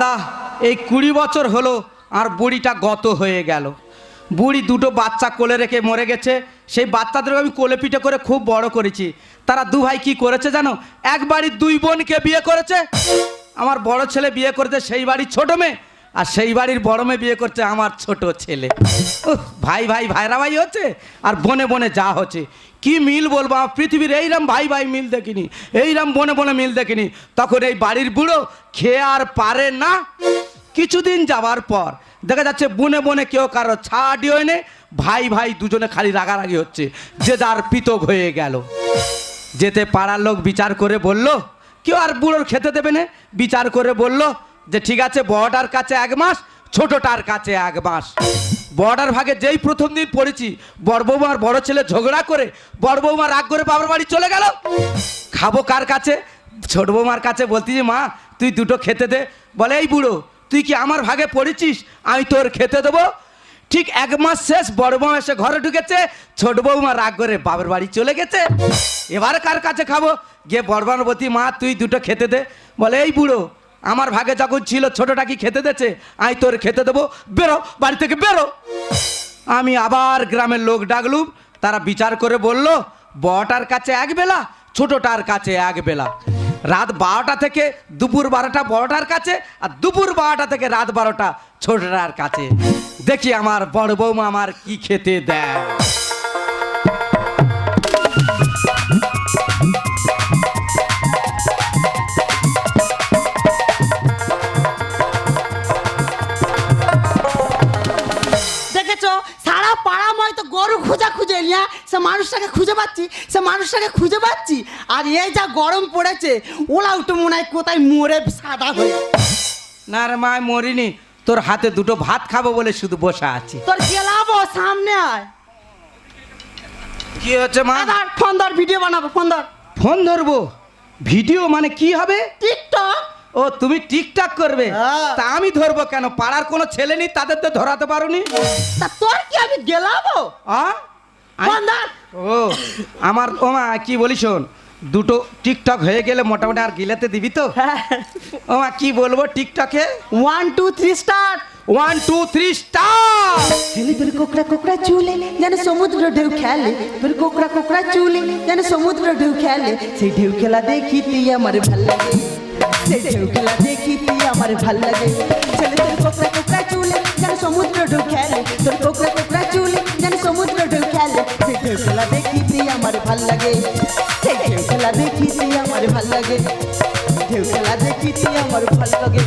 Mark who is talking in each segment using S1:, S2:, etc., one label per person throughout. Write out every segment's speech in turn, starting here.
S1: দাদা, এই কুড়ি বছর হলো আর বুড়িটা গত হয়ে গেল। বুড়ি দুটো বাচ্চা কোলে রেখে মরে গেছে। সেই বাচ্চাদেরকে আমি কোলে পিঠে করে খুব বড় করেছি। তারা দু ভাই কি করেছে জানো? এক বাড়ির দুই বোনকে বিয়ে করেছে। আমার বড় ছেলে বিয়ে করেছে সেই বাড়ির ছোট মেয়ে, আর সেই বাড়ির বড় মেয়ে বিয়ে করছে আমার ছোট ছেলে। ভাই ভাই, ভাইরা ভাই হচ্ছে, আর বনে বনে যা হচ্ছে। কি মিল বলব? আমার পৃথিবীর এইরম ভাই ভাই মিল দেখিনি, এইরম বনে বনে মিল দেখিনি। তখন এই বাড়ির বুড়ো খেয়ে আর পারে না। কিছুদিন যাওয়ার পর দেখা যাচ্ছে বনে বনে কেউ কারও ছাড়ি হয় নে ভাই ভাই দুজনে খালি রাগারাগি হচ্ছে, যে যার পিতক হয়ে গেল। যেতে পাড়ার লোক বিচার করে বলল, কেউ আর বুড়োর খেতে দেবে না? বিচার করে বলল যে, ঠিক আছে, বড়টার কাছে এক মাস, ছোটটার কাছে এক মাস। বড়ার ভাগে যেই প্রথম দিন পড়েছি, বড় বৌমার বড় ছেলে ঝগড়া করে বড় বৌমা রাগ করে বাবার বাড়ি চলে গেল। খাব কার কাছে? ছোট বৌমার কাছে বলতি যে, মা, তুই দুটো খেতে দে। বলে, এই বুড়ো, তুই কি আমার ভাগে পড়েছিস? আমি তোর খেতে দেবো। ঠিক এক মাস শেষ বড় বউ এসে ঘরে ঢুকেছে, ছোট বৌমা রাগ করে বাবার বাড়ি চলে গেছে। এবার কার কাছে খাব? গিয়ে বড়বান বলতি, মা, তুই দুটো খেতে দে। বলে, এই বুড়ো আমার ভাগে যখন ছিল, ছোটটা কি খেতে দেছে আমি তোর খেতে দেবো। বেরো, বাড়ি থেকে বেরো। আমি আবার গ্রামের লোক ডাকলুম, তারা বিচার করে বলল বড়টার কাছে এক বেলা, ছোটটার কাছে এক বেলা। রাত বারোটা থেকে দুপুর বারোটা বড়টার কাছে, আর দুপুর বারোটা থেকে রাত বারোটা ছোটটার কাছে। দেখি আমার বড় বৌমা আমার কি খেতে দেয়।
S2: খুঁজা খুঁজে নিয়ে সে মানুষটাকে খুঁজে পাচ্ছি সে মানুষটাকে খুঁজে পাচ্ছি আর এই যা গরম পড়েছে ওলা উঠে মনে হয় কোথায় মরে সাদা হয়ে
S1: না রে মা আমি মরিনি। তোর হাতে দুটো ভাত খাব বলে শুধু বসে আছি।
S2: তোর গেলাবো সামনে আয়।
S1: কি হচ্ছে মা?
S2: ফোন ধর ভিডিও বানাবো ফোন ধর।
S1: ফোন ধরবো? ভিডিও মানে কি হবে?
S2: টিকটক।
S1: ও তুমি টিকটাক করবে?
S2: হ্যাঁ।
S1: তা আমি ধরবো কেন? পাড়ার কোনো ছেলে নেই তাদের তো ধরাতে পারোনি।
S2: তা তোর কি আমি গেলাবো
S1: আ? ও আমার ও মা কি বলি শোন দুটো টিকটক হয়ে গেলে মোটামুটি আর গিলাতে দিবি তো?
S2: হ্যাঁ।
S1: ও মা কি বলব টিকটকে?
S2: One two three start
S1: one two three star
S2: ছেলে তোর কোকড়া কোকড়া চুলে যেন সমুদ্র ঢেউ খেলে। তোর কোকড়া কোকড়া চুলে যেন সমুদ্র ঢেউ খেলে। সেই ঢেউ খেলা দেখিতে আমার ভালো লাগে। সেই ঢেউ খেলা দেখিতে আমার ভালো লাগে। ছেলে তোর কোকড়া কোকড়া চুলে যেন সমুদ্র ঢেউ খেলে। তোর কোকড়া কোকড়া চুলে খেলে খেলা দেখিতে আমার ভালো লাগে। ঢেউ খেলা দেখিতে আমার ভালো লাগে। ঢেউ খেলা দেখিতে আমার ভালো লাগে।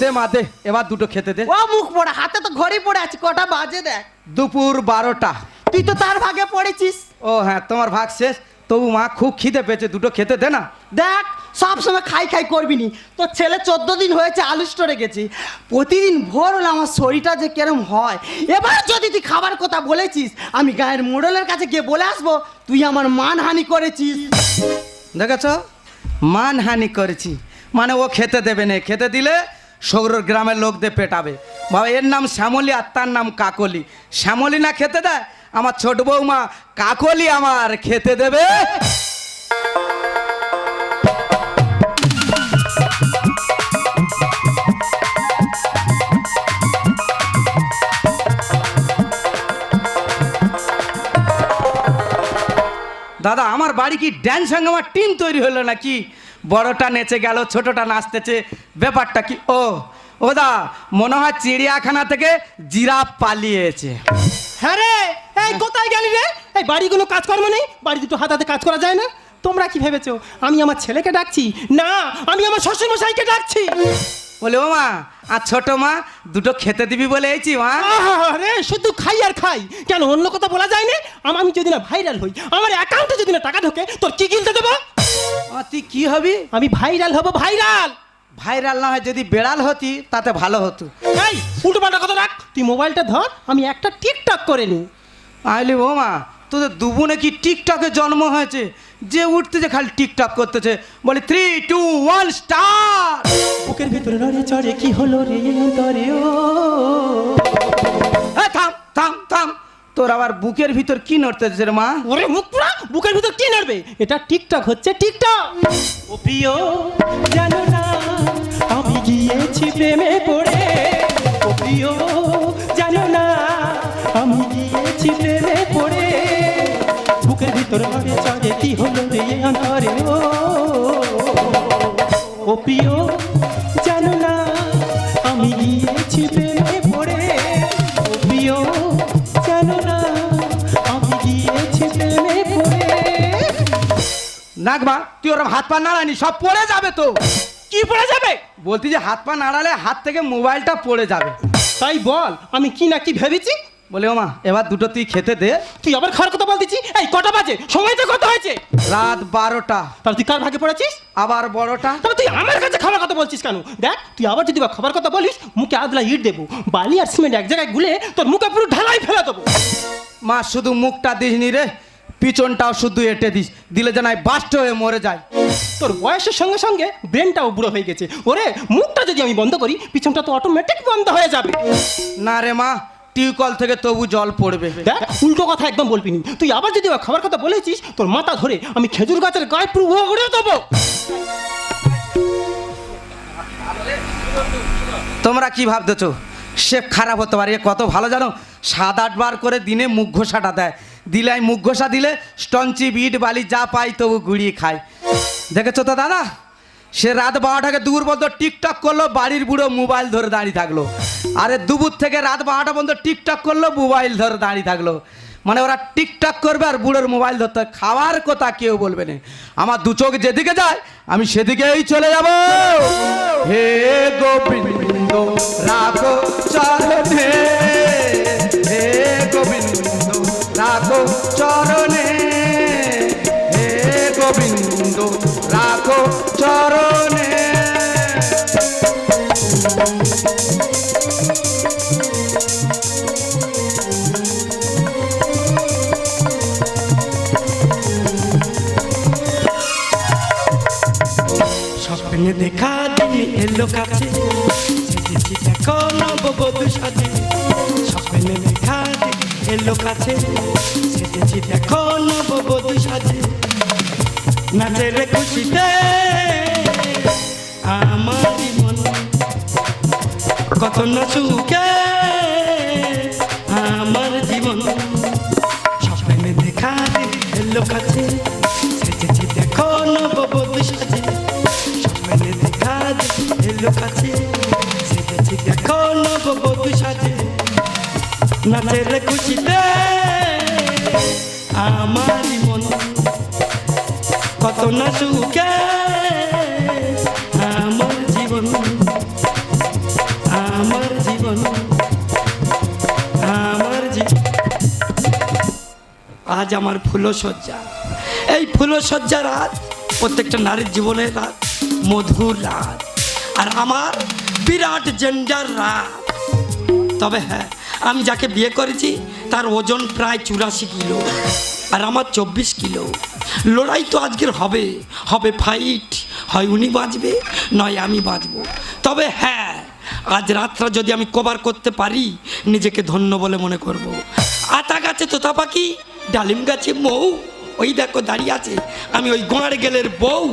S1: দে মা দে এবার দুটো খেতে দে।
S2: ও মুখ পড়া হাতে তো ঘড়ি পড়ে আছে কটা বাজে দেখ।
S1: দুপুর বারোটা।
S2: তুই তো তার ভাগে পড়েছিস।
S1: ও হ্যাঁ তোমার ভাগ শেষ। তবু মা খুব খিদে পেয়েছে দুটো খেতে দে না।
S2: দেখ সব সময় খাই খাই করবি নি। তোর ছেলে চোদ্দ দিন হয়েছে আলু স্টোরে গেছি। প্রতিদিন ভোর হলে আমার শরীরটা যে কেরম হয়। এবার যদি তুই খাবার কথা বলেছিস আমি গায়ের মোড়লের কাছে গিয়ে বলে আসব তুই আমার মানহানি করেছিস।
S1: দেখেছ? মানহানি করেছি। মানে ও খেতে দেবে না। খেতে দিলে সৌর গ্রামের লোকদের পেটাবে। বাবা এর নাম শ্যামলী আর তার নাম কাকলি। শ্যামলী না খেতে দেয় আমার ছোট বৌমা কাকলি আমার খেতে দেবে। দাদা, আমার বাড়ি কি ড্যান্স সঙ্গে আমার টিম তৈরি হলো নাকি? বড়টা নেচে গেল, ছোটটা নাচতেছে, ব্যাপারটা কি? ও ও দা, মনে হয় চিড়িয়াখানা থেকে জিরাফ পালিয়েছে।
S3: হ্যাঁ রে এই কোথায় গেলি রে? এই বাড়ি কোনো কাজকর্ম নেই? বাড়ি দুটো হাত হাতে কাজ করা যায় না? তোমরা কি ভেবেছো? আমি আমার ছেলেকে ডাকছি? না আমি আমার শ্বশুর মশাইকে ডাকছি।
S1: বলে ও মা আর ছোট মা দুটো খেতে দিবি বলে এইছি মা।
S3: রে শুধু খাই আর খাই। কেন অন্য কথা বলা যায় না? আম- আমি যদি না ভাইরাল হই আমার অ্যাকাউন্টে যদি না টাকা ঢোকে তোর কি কিনতে দেবো?
S1: তুই কি হবি?
S3: আমি ভাইরাল হব ভাইরাল!
S1: ভাইরাল না হয় যদি বেড়াল হতি তাতে ভালো হতো।
S3: এই উল্টো পাল্টা কথা রাখ। তুই মোবাইলটা ধর আমি একটা টিকটক করে নি
S1: আইলি ও মা তোদের দুবুনে কি টিকটকে জন্ম হয়েছে? যে উঠতেছে খালি টিকটক করতেছে বলে থ্রি টু ওয়ান স্টার
S3: বুকের ভিতরে নড়ে চড়ে কি হলো রে অন্তরে ও?
S1: থাম থাম থাম। তোর আবার বুকের ভিতর কি নড়তেছে রে মা?
S3: ওরে মুখ পুরা বুকের ভিতর কি নড়বে? এটা টিকটক হচ্ছে টিকটক। ও প্রিয় জানো না আমি গিয়েছি প্রেমে পড়ে। ও প্রিয় আমি গিয়েছি প্রেমে পড়ে। বুকের ভিতর ঘরে চড়ে কি হলো রে অন্তরে? ও ও প্রিয় জানো না আমি গিয়েছি প্রেমে পড়ে। ও প্রিয় জানো না আমি গিয়েছি প্রেমে পড়ে।
S1: নাগমা তুই ওরম হাত পা নাড়ানি সব পড়ে যাবে তো।
S3: কি পড়ে যাবে?
S1: বলতি যে হাত পা নাড়ালে হাত থেকে মোবাইলটা পড়ে যাবে।
S3: তাই বল আমি কি না কি ভেবেছি?
S1: বলে ওমা এবার দুটো তুই খেতে দে।
S3: তুই আবার খাওয়ার কথা বলতেছি? এই কটা বাজে? সময় তো কত হয়েছে?
S1: রাত বারোটা।
S3: তাহলে তুই কার ভাগে পড়েছিস?
S1: আবার বড়টা।
S3: তাহলে তুই আমার কাছে খাবার কথা বলছিস কেন? দেখ তুই আবার যদি খাবার কথা বলিস মুখে আদলা ইট দেবো বালি আর সিমেন্ট এক জায়গায় গুলে তোর মুখে পুরো ঢালাই ফেলে দেবো।
S1: মা শুধু মুখটা দিসনি রে পিছনটাও শুধু এঁটে দিস দিলে যেন বাস্ট হয়ে মরে যায়।
S3: তোর বয়সের সঙ্গে সঙ্গে ব্রেনটাও বুড়ো হয়ে গেছে। ওরে মুখটা যদি আমি বন্ধ করি পিছনটা তো অটোমেটিক বন্ধ হয়ে যাবে।
S1: না রে মা টিউকল থেকে তবু জল পড়বে।
S3: দেখ উল্টো কথা একদম বলবি নি। তুই আবার যদি খাবার কথা বলেছিস তোর মাথা ধরে আমি খেজুর গাছের গায়ে পুরো উড়ে দেবো।
S1: তোমরা কি ভাবতেছো? সে খারাপ হতে পারে কত ভালো জানো? সাত আট বার করে দিনে মুখ ঘষাটা দেয়। দিলে আমি মুখ ঘষা দিলে স্টঞ্চি বিট বালি যা পাই তবু গুড়িয়ে খায় দেখেছ তো দাদা? সে রাত বারোটাকে দুপুর পর্যন্ত টিকটক করল, বাড়ির বুড়ো মোবাইল ধরে দাঁড়িয়ে থাকল। আরে দুপুর থেকে রাত বারোটা পর্যন্ত টিকটক করল, মোবাইল ধরে দাঁড়িয়ে থাকল। মানে ওরা টিকটক করবে আর বুড়োর মোবাইল ধরতে খাওয়ার কথা কেউ বলবে না। আমার দু চোখ যেদিকে যায়, আমি সেদিকেই চলে যাব। হে গোবিন্দ, রাখো চরণে। হে গোবিন্দ, রাখো চরণে। হে গোবিন্দ
S4: দেখা দিন এলো কাছে সেজেছি দেখো নববধূ সাজে স্বপ্নে দেখা দিন এলো কাছে সেজেছি দেখো নববধূ সাজে নাচের খুশিতে আমার জীবন কত না সুখে না সুখে, আমার জীবন আমার জীবন, আমার আজ আমার ফুলসজ্জা এই ফুলসজ্জা রাত, প্রত্যেকটা নারীর জীবনের রাত, মধুর রাত। আর আমার বিরাট জেন্ডার রাত। তবে হ্যাঁ আমি যাকে বিয়ে করেছি, তার ওজন প্রায় চুরাশি কিলো। আর আমার চব্বিশ কিলো। লড়াই তো আজকের হবে হবে ফাইট হয় উনি বাঁচবে, নয় আমি বাঁচব। তবে হ্যাঁ আজ রাত্রা যদি আমি কভার করতে পারি, নিজেকে ধন্য বলে মনে করব। আতা গাছে তোতা পাখি, ডালিম গাছে মৌ। ওই দেখো দাঁড়িয়ে আছে, আমি ওই গোড়ার গেলের বউ।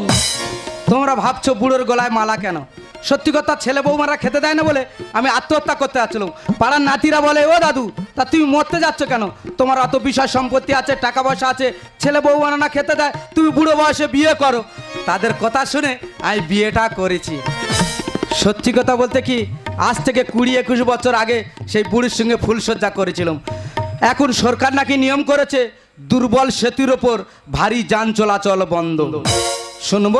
S1: তোমরা ভাবছ বুড়োর গলায় মালা কেন? সত্যি কথা, ছেলে বৌমারা খেতে দেয় না বলে আমি আত্মহত্যা করতে যাচ্ছিলাম। পাড়ার নাতিরা বলে, ও দাদু, তা তুমি মরতে যাচ্ছ কেন? তোমার অত বিষয় সম্পত্তি আছে, টাকা পয়সা আছে, ছেলে বৌমারা না খেতে দেয়, তুমি বুড়ো বয়সে বিয়ে করো। তাদের কথা শুনে আমি বিয়েটা করেছি। সত্যি কথা বলতে কি, আজ থেকে কুড়ি একুশ বছর আগে সেই বুড়ির সঙ্গে ফুলসজ্জা করেছিলাম। এখন সরকার নাকি নিয়ম করেছে, দুর্বল সেতুর ওপর ভারী যান চলাচল বন্ধ। শুনব?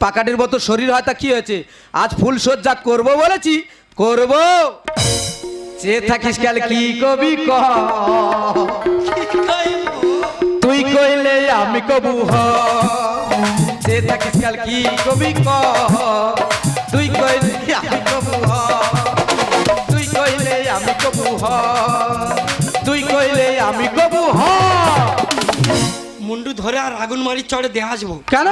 S1: পাকাটির মতো শরীর হয়তো কি হয়েছে? আজ ফুলসজ্জা করব বলেছি, করব। যে থাকিস কাল কি কবি ক? তুই কইলে আমি কবু হ। যে থাকিস কাল কি কবি ক? তুই কইলে আমি কবু হ। তুই কইলে আমি কবু হ। তুই কইলে আমি কবু
S4: ধরে আর আগুন মারি চড়ে দিয়ে আসব।
S1: কেন?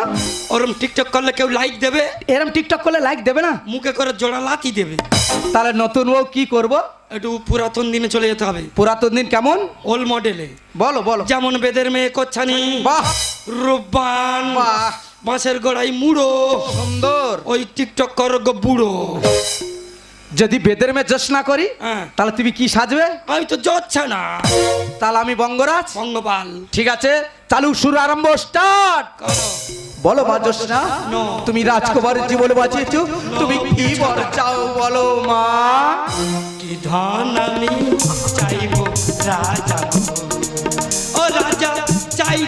S4: ওরম টিকটক করলে কেউ লাইক দেবে?
S1: এরম টিকটক করলে লাইক দেবে না?
S4: মুখে করে জোড়া লাথি দেবে।
S1: তাহলে নতুন বউ কি করব?
S4: একটু পুরাতন দিনে চলে যেতে হবে।
S1: পুরাতন দিন কেমন?
S4: ওল্ড মডেলে
S1: বলো বলো।
S4: যেমন বেদের মেয়ে কোচ্ছানি
S1: বাহ!
S4: রূপবান
S1: বাহ!
S4: বাঁশের গোড়াই মুড়ো।
S1: সুন্দর।
S4: ওই টিকটক কর গো বুড়ো।
S1: যদি বেদের মে যশ না করি
S4: হ্যাঁ।
S1: তাহলে তুমি কি সাজবে?
S4: আমি তো যাচ্ছে না
S1: তাহলে আমি বঙ্গরাজ?
S4: বঙ্গপাল।
S1: ঠিক আছে। চালু শুরু আরম্ভ স্টার্ট বলো মা
S4: না.
S1: তুমি রাজকুমারের জীবনে বাঁচিয়েছো, তুমি কি বল চাও বলো মা
S4: কি ধন আমি চাইব রাজা ও রাজা, চাই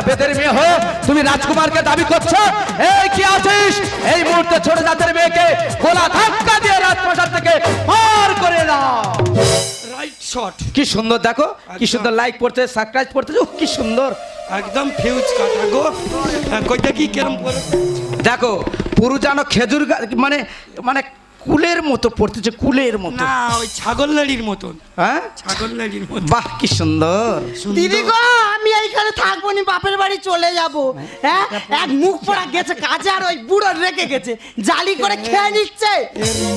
S1: একটা বেদের মেয়ে হয়ে তুমি রাজকুমারকে দাবি করছ? এই কি আছিস? এই মুহূর্তে ছোট জাতের মেয়েকে গোলা ধাক্কা দিয়ে রাজপ্রাসাদ থেকে পার করে দাও।
S4: রাইট শট
S1: কি সুন্দর দেখো কি সুন্দর লাইক পড়তে সাবস্ক্রাইব পড়তে কি সুন্দর।
S4: একদম ফিউজ কাটা গো। হ্যাঁ, কইটা কি কেরম করে
S1: দেখো পুরু যেন খেজুর মানে মানে কুলের মতো পড়তেছে কুলের মতো।
S4: না ওই ছাগল নাড়ির মতন।
S1: হ্যাঁ?
S4: ছাগল নাড়ির মতো
S1: বাহ কি সুন্দর।
S4: সুন্দর।
S2: দিদি গো আমি এইখানে থাকব নি বাপের বাড়ি চলে যাব। হ্যাঁ? এক মুখ পড়া গেছে কাজে আর ওই বুড়ো রেখে গেছে। জালি করে খেয়ে নিচ্ছে।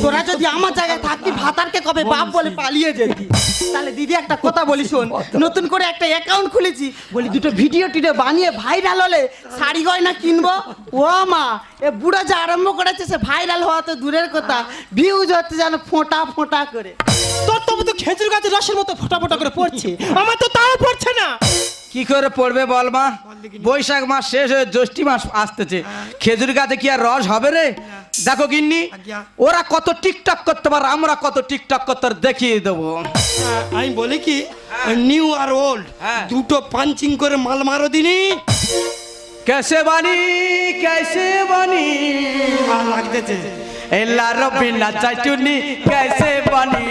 S2: তোরা যদি আমার জায়গায় থাকতি ভাতারকে কবে বাপ বলে পালিয়ে যেতি? তাহলে দিদি একটা কথা বলি শোন। নতুন করে একটা অ্যাকাউন্ট খুলেছি। বলি দুটো ভিডিও টিডিও বানিয়ে ভাইরাল হলে শাড়ি গয়না কিনবো? ও মা এ বুড়ো যে আরম্ভ করেছে সে ভাইরাল হওয়া তো দূরের কথা। ভিউজ হচ্ছে যেন ফোঁটা ফোঁটা করে।
S3: তোর তবু তো খেজুর গাছের রসের মতো ফোটা ফোটা করে পড়ছে। আমার তো তাও পড়ছে না।
S1: কি করে পড়বে বল মা? বৈশাখ মাস শেষ হয়ে জ্যৈষ্ঠী মাস আসতেছে। খেজুর গাছে কি আর রস হবে রে? দেখো গিন্নি ওরা কত টিকটক করতে পারে আমরা কত টিকটক করতে দেখিয়ে দেবো।
S4: হ্যাঁ, আমি বলি কি নিউ আর ওল্ড দুটো পাঞ্চিং করে মাল মারো দিনি।
S1: কেসে বানি কেসে
S4: বানি লাগতেছে।
S1: এলা রবি না কেসে বানি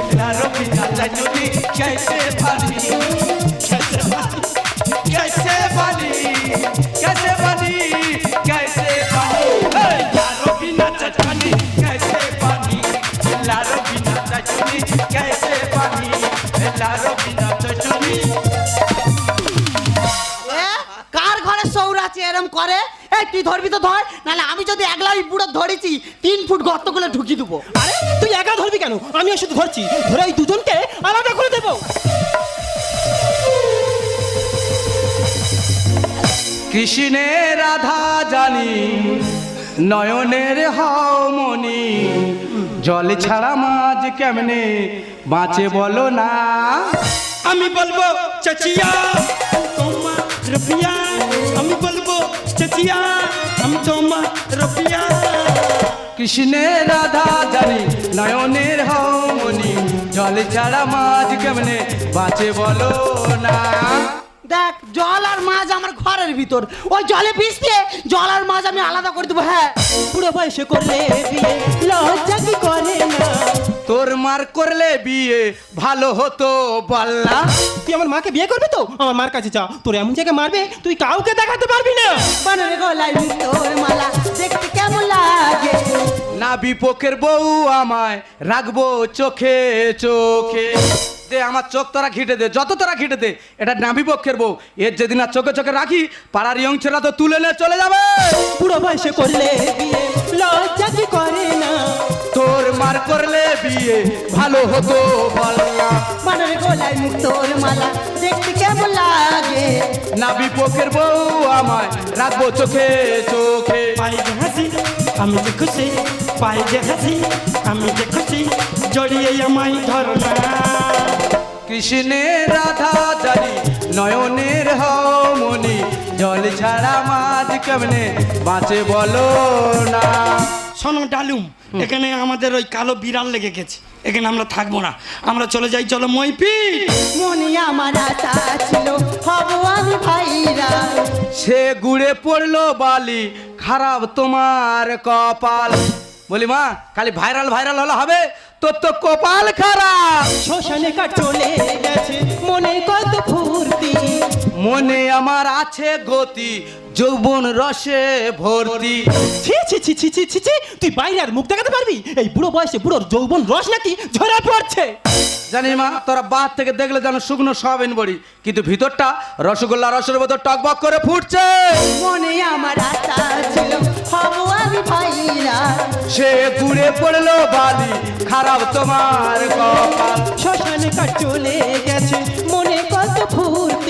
S1: এলা রবি না কেসে
S2: বানি কার ঘরে সৌর আছে? এরম করে? এই তুই ধরবি তো ধর নাহলে আমি যদি একলা ওই বুড়ো ধরেছি তিন ফুট গর্ত করে ঢুকি দেবো।
S3: আরে তুই একা ধরবি কেন? আমিও শুধু ধরছি। ধরে দুজনকে আলাদা করে দেবো।
S1: কৃষ্ণের রাধা জানি নয়নের হমনি জল ছাড়া মাছ কেমনে বাঁচে বলো না?
S4: আমি বলব চাচিয়া তোমার রফিয়া আমি বলব চাচিয়া আমি তোমার রফিয়া
S1: কৃষ্ণের রাধা জানি নয়নের হমনি জল ছাড়া মাছ কেমনে বাঁচে বলো না?
S2: দেখ, জল আর মাছ আমার ঘরের ভিতর। ওই জলে ভিজতে জল আর মাছ আমি আলাদা করে দেবো হ্যাঁ।
S3: পুরো বয়সে করলে লজ্জা কি করে? না
S1: তোর মার করলে বিয়ে ভালো হতো বললা
S3: তুই আমার মাকে বিয়ে করবি তো? আমার মার কাছে যা। তোর এমন জায়গায় মারবে তুই কাউকে দেখাতে পারবি না।
S2: বানরে গলায় তোর মালা দেখতে কেমন লাগে?
S1: না বিপক্ষের বউ আমায় রাখব চোখে চোখে। দে আমার চোখ তোরা ঘিটে দে যত তোরা ঘিটে দে এটা নাভি পক্ষের বউ। এর যেদিন আর চোখে চোখে রাখি পাড়ার ইয়ং ছেলেরা তো তুলে নিয়ে চলে যাবে।
S3: পুরো বয়সে করলে লজ্জা কি করে না?
S1: তোর মার করলে বিয়ে ভালো হতো বললা
S2: বানরে গলায় তোর মালা দেখতে কেমন লাগে?
S1: না বিপক্ষের বউ আমায় রাখব চোখে চোখে।
S4: পাই যে হাসি আমি যে খুশি পাই যে হাসি আমি যে খুশি জড়িয়ে আমায় ধরো না
S1: কৃষ্ণের রাধা জানি নয়নের হমনি জল ছাড়া মাছ কেমনে বাঁচে বলো না?
S4: শোনো ডালুম। এখানে আমাদের ওই কালো বিড়াল লেগে গেছে। এখানে আমরা থাকব না। আমরা চলে যাই চলো মইপি
S2: মনে আমার আশা ছিল হব আমি ভাইরা
S1: সে গুড়ে পড়ল বালি খারাপ তোমার কপাল। বলি মা খালি ভাইরাল ভাইরাল হলে হবে তোর তো কপাল খারাপ।
S3: শ্মশানে কাট চলে গেছে মনে কত ফুর্তি।
S1: মনে আমার আছে গতি যৌবন রসে ভর্তি।
S3: ছি ছি ছি ছি ছি ছি ছি তুই বাইরে আর মুখ দেখাতে পারবি? এই বুড়ো বয়সে বুড়োর যৌবন রস নাকি ঝরা পড়ছে?
S1: জানি মা তোরা বাদ থেকে দেখলে যেন শুকনো সয়াবিন বড়ি কিন্তু ভিতরটা রসগোল্লা রসের মতো টকবক করে ফুটছে।
S2: মনে আমার আশা ছিল হব আমি ভাইরা
S1: সে ঘুরে পড়ল বালি খারাপ তোমার কপাল।
S3: শ্মশানে কাঠ চলে গেছে মনে কত ফুর্তি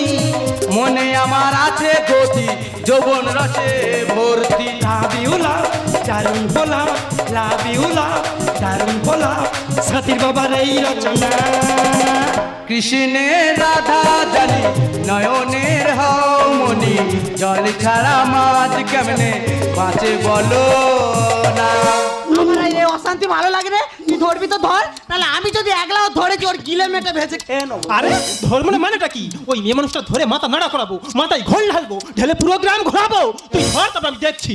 S1: মনে আমার আছে গতি, যৌবন রসে ভর্তি।
S4: লাভিউলা দারুণ বলা লাভিউলা দারুণ বলা সাথীর বাবার এই রচনা।
S1: কৃষ্ণের রাধা জানি, নয়নের হমনি জল ছাড়া মাছ কেমনে বাঁচে বলো না।
S2: আমার এই অশান্তি ভালো লাগে রে। ধরবি তো ধর তাহলে আমি যদি একলাও ধরেছি ওর গিলে মেটে ভেজে খেয়ে নেবো
S3: আরে ধর্মের মানেটা কি ওই মেয়ে মানুষটা ধরে মাথা নাড়া করাবো মাথায় ঘোল ঢালবো ঢেলে পুরো গ্রাম ঘোরাবো তুই ধর তারপর আমি দেখছি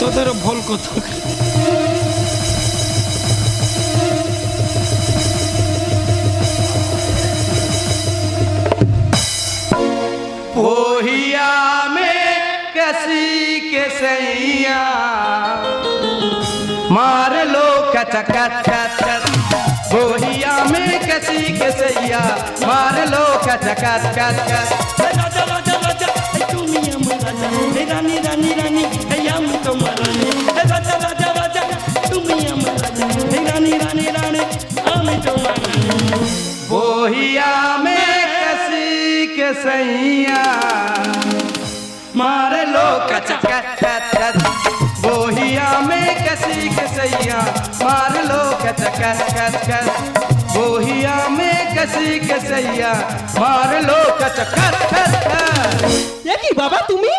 S4: তোদেরও ভুল কথা
S1: पोहिया में कैसी के सैया मार लो कचकच में कसी के सैया मार लो
S4: कचकच रानी रानी रानी हम तुम्हारा
S1: राजा राजा कैसी के सैया मार लो कच कच कच कच बोहिया में कैसी के सैया मार लो कच कच कच कच
S3: এ কি বাবা তুমি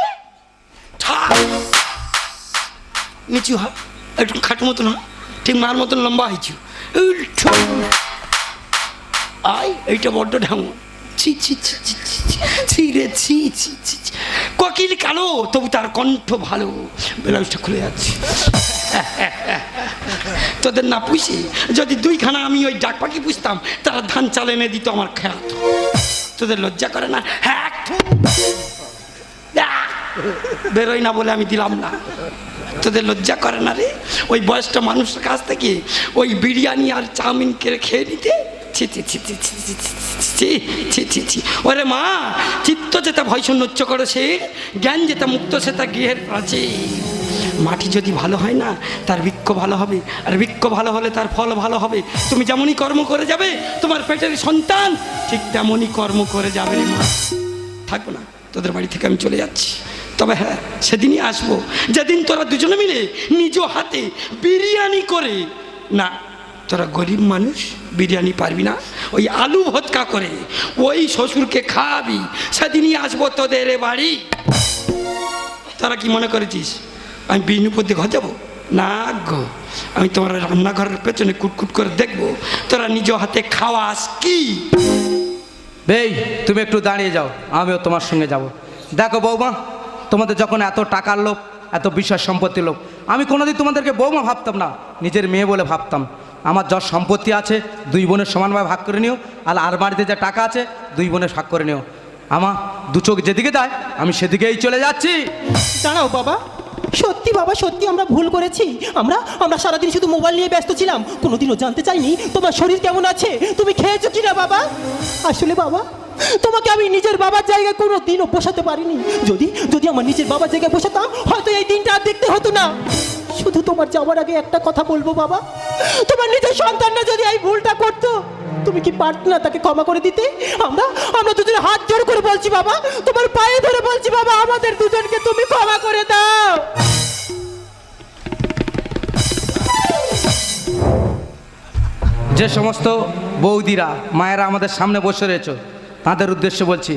S4: ঠাক। নিচু হ একটু খাটো মতন হ ঠিক মার মতন লম্বা হয়েছি উল্টো। আই এইটা বড্ড ঢামো ছি ছি ছি ছি ছি ছি, ছি রে ছি ছি ছি ছি। কোকিল কালো তবু তার কণ্ঠ ভালো ব্লাউজটা খুলে যাচ্ছে তোদের না পুষি যদি দুইখানা আমি ওই ডাক পাখি পুষতাম তারা ধান চাল এনে দিত আমার খেয়াত তোদের লজ্জা করে না হ্যাঁ! বেরোই না বলে আমি দিলাম না তোদের লজ্জা করে না রে ওই বয়সটা মানুষের কাছ থেকে ওই বিরিয়ানি আর চাউমিন কেড়ে খেয়ে নিতে ছি ছি ছি ওরে মা চিত্ত যেটা ভয় শূন্য করে সে জ্ঞান যেটা মুক্ত সেটা গৃহের প্রাচীর মাটি যদি ভালো হয় না, তার বৃক্ষ ভালো হবে। আর বৃক্ষ ভালো হলে তার ফল ভালো হবে। তুমি যেমনই কর্ম করে যাবে, তোমার পেটের সন্তান ঠিক তেমনই কর্ম করে যাবে মা। থাকব না, তোদের বাড়ি থেকে আমি চলে যাচ্ছি। তবে হ্যাঁ সেদিনই আসব। যেদিন তোরা দুজনে মিলে নিজ হাতে বিরিয়ানি করে, না, তোরা গরিব মানুষ, বিরিয়ানি পারবি না, ওই আলু ভৎকা করে, ওই শ্বশুরকে খাওয়াবি। সেদিনই আসব তোদের বাড়ি। তারা কি মনে করেছিস? আমি বিষ্ণুপতি ঘর যাব। না গো আমি তোমার রান্নাঘরের পেছনে কুটকুট করে দেখব। তোরা নিজ হাতে খাওয়াস কি?
S1: বেই তুমি একটু দাঁড়িয়ে যাও আমিও তোমার সঙ্গে যাব। দেখো বৌমা তোমাদের যখন এত টাকার লোক এত বিশ্বাস সম্পত্তির লোক আমি কোনোদিন তোমাদেরকে বৌমা ভাবতাম না নিজের মেয়ে বলে ভাবতাম। আমার যা সম্পত্তি আছে দুই বোনের সমানভাবে ভাগ করে নিও আর আর বাড়িতে যে টাকা আছে দুই বোনের ভাগ করে নিও। আমার দু চোখ যেদিকে যায় আমি সেদিকেই চলে যাচ্ছি।
S3: দাঁড়াও বাবা সত্যি বাবা, সত্যি আমরা ভুল করেছি। আমরা আমরা সারাদিন শুধু মোবাইল নিয়ে ব্যস্ত ছিলাম। কোনোদিনও জানতে চাইনি তোমার শরীর কেমন আছে। তুমি খেয়েছো কি না বাবা? আসলে বাবা, তোমাকে আমি নিজের বাবার জায়গায় কোনো দিনও বসাতে পারিনি। যদি যদি আমার নিজের বাবার জায়গায় বসাতাম, হয়তো এই দিনটা আর দেখতে হতো না। শুধু তোমার যাওয়ার আগে একটা কথা বলব বাবা। তোমার নিজের সন্তানরা যদি এই ভুলটা করতো তুমি কি পারত না তাকে ক্ষমা করে দিতে? আমরা আমরা দুজনে হাত জোড় করে বলছি, বাবা, তোমার পায়ে ধরে বলছি, বাবা, আমাদের দুজনকে তুমি ক্ষমা করে দাও।
S1: যে সমস্ত বৌদিরা, মায়েরা আমাদের সামনে বসে রয়েছে, তাদের উদ্দেশ্যে বলছি,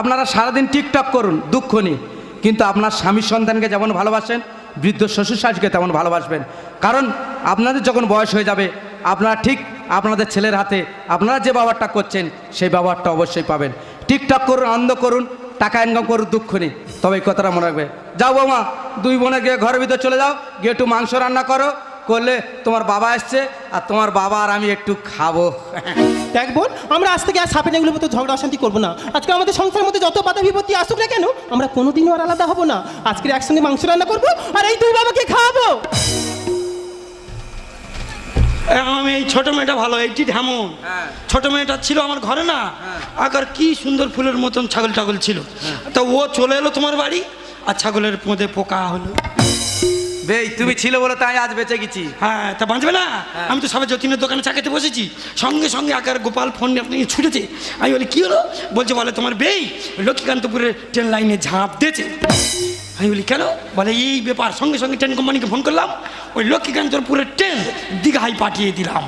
S1: আপনারা সারাদিন টিকটক করুন, দুঃখ নেই, কিন্তু আপনার স্বামী সন্তানকে যেমন ভালোবাসেন, বৃদ্ধ শ্বশুর শাশুকে তেমন ভালোবাসবেন। কারণ আপনাদের যখন বয়স হয়ে যাবে আপনারা ঠিক আপনাদের ছেলের হাতে আপনারা যে বাবারটা করছেন, সেই ব্যবহারটা অবশ্যই পাবেন। টিকটক করুন, আনন্দ করুন, টাকা ইনকাম করুন, দুঃখ নেই। তবে এই কথাটা মনে রাখবে। যাও বাবা দুই বোনে গিয়ে ঘরের ভিতরে চলে যাও, গিয়ে একটু মাংস রান্না করো, করলে তোমার বাবা এসছে আর তোমার বাবা আর আমি একটু খাব।
S3: দেখ বোন, আমরা আজ থেকে আর সাপে এগুলোর মতো ঝগড়া অশান্তি করব না। আজকে আমাদের সংসারের মধ্যে যত বাধা বিপত্তি আসুক না কেন, আমরা কোনোদিনও আর আলাদা হব না। আজকে একসঙ্গে মাংস রান্না করব আর এই দুই বাবাকে খাওয়াবো।
S4: আমি এই ছোট মেয়েটা ভালো এইটি ঢেমন
S1: হ্যাঁ।
S4: ছোট মেয়েটা ছিল আমার ঘরে না আগার কি সুন্দর ফুলের মতন ছাগল টাগল ছিল। তা ও চলে এলো তোমার বাড়ি আর ছাগলের মধ্যে পোকা হলো।
S1: বেই তুমি ছিল বলে তাই আজ বেঁচে গেছি।
S4: হ্যাঁ তা বাঁচবে না? আমি তো সবাই যতীনের দোকানে চাকাতে বসেছি। সঙ্গে সঙ্গে আকার গোপাল ফোন নিয়ে আপনি ছুটেছে। আমি বলি কী হলো? বলছে বলে তোমার বেই লক্ষ্মীকান্তপুরের ট্রেন লাইনে ঝাঁপ দিয়েছে আমি বলি কেন? বলে এই ব্যাপার সঙ্গে সঙ্গে ট্রেন কোম্পানিকে ফোন করলাম ওই লক্ষ্মীকান্তপুরের ট্রেন দীঘায় পাঠিয়ে দিলাম।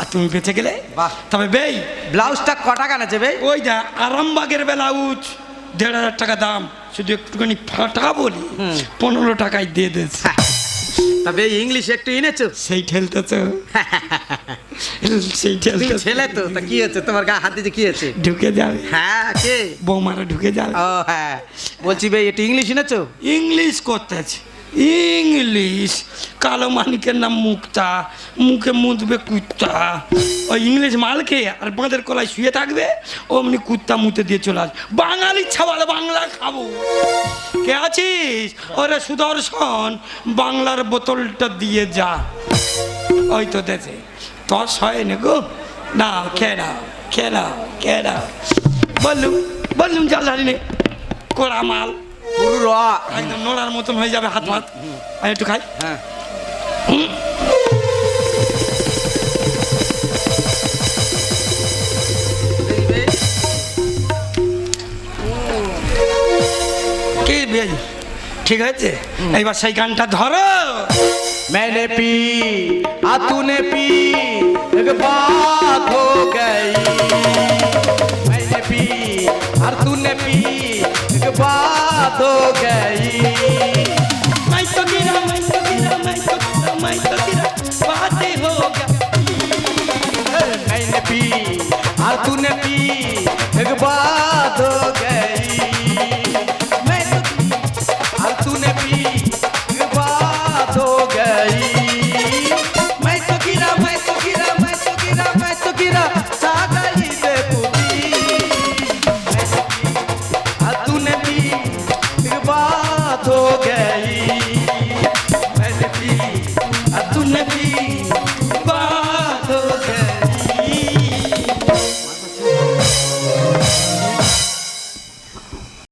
S4: আর তুমি বেঁচে গেলে?
S1: বাহ।
S4: তবে বেই
S1: ব্লাউজটা ক টাকা নেছে বেই?
S4: ওই যা আরামবাগের ব্লাউজ দেড় হাজার টাকা দাম শুধু একটুখানি ফাটা বলি পনেরো টাকায় দিয়ে দিয়েছে।
S1: তবে ইংলিশ একটু এনেছো?
S4: সেই ঠেলতেছ সেই
S1: তুমি ছেলে তো তা কি হচ্ছে? তোমার গা হাতে যে কি হচ্ছে?
S4: ঢুকে যাবে।
S1: হ্যাঁ কে?
S4: বৌমারা ঢুকে যাবে।
S1: ও হ্যাঁ। বলছি ভাই একটু ইংলিশ এনেছো?
S4: ইংলিশ করতেছে ইংলিশ, কালো মানিকের নাম মুক্তা, মুখে মুদবে কুত্তা। ওই ইংলিশ মালকে আর বাঁধের কলায় শুয়ে থাকবে, অমনি কুত্তা মুতে দিয়ে চলে আসবে। বাঙালি ছাওয়ালে, বাংলা খাব। কে আছিস? ওরে সুদর্শন, বাংলার বোতলটা দিয়ে যা। ওই তো দেশে তস হয় না গো। না খেয়ে নাও, খেয়ে বললুম বললুম জাল নে কোড়া মাল।
S1: পুরো র
S4: একদম নোড়ার মতন হয়ে যাবে হাত হাত আর একটু খাই
S1: হ্যাঁ
S4: কি বিয়ে ঠিক আছে এইবার সেই গানটা ধরো
S1: मैंने पी आ तूने पी एक बात हो गई मैंने पी और तूने पी एक बात हो गई